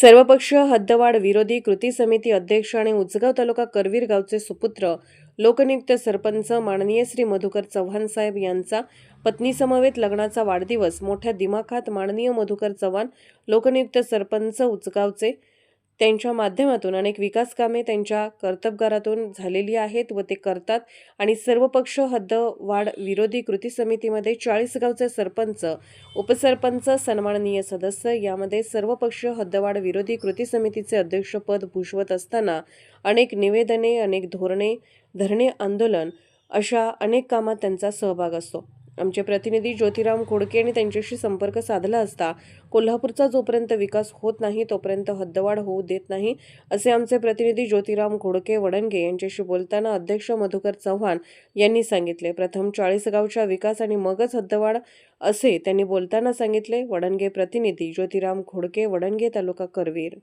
सर्वपक्षीय हद्दवाढ विरोधी कृती समिती अध्यक्ष आणि उचगाव तालुका करवीर गावचे सुपुत्र लोकनियुक्त सरपंच माननीय श्री मधुकर चव्हाण साहेब यांचा पत्नीसमवेत लग्नाचा वाढदिवस मोठ्या दिमाखात माननीय मधुकर चव्हाण लोकनियुक्त सरपंच उचगावचे त्यांच्या माध्यमातून अनेक विकास कामे त्यांच्या कर्तबगारातून झालेली आहेत व ते करतात. आणि सर्वपक्ष हद्दवाढ विरोधी कृती समितीमध्ये चाळीस गावचे सरपंच उपसरपंच सन्माननीय सदस्य यामध्ये सर्वपक्षीय हद्दवाढ विरोधी कृती समितीचे अध्यक्षपद भूषवत असताना अनेक निवेदने अनेक धोरणे धरणे आंदोलन अशा अनेक कामात त्यांचा सहभाग असतो. आमचे प्रतिनिधी ज्योतिराम खोडके यांनी त्यांच्याशी संपर्क साधला असता कोल्हापूरचा जोपर्यंत विकास होत नाही तोपर्यंत हद्दवाढ होऊ देत नाही असे आमचे प्रतिनिधी ज्योतिराम घोडके वडणगे यांच्याशी बोलताना अध्यक्ष मधुकर चव्हाण यांनी सांगितले. प्रथम चाळीसगावच्या विकास आणि मगच हद्दवाढ असे त्यांनी बोलताना सांगितले. वडणगे प्रतिनिधी ज्योतिराम घोडके वडणगे तालुका करवीर.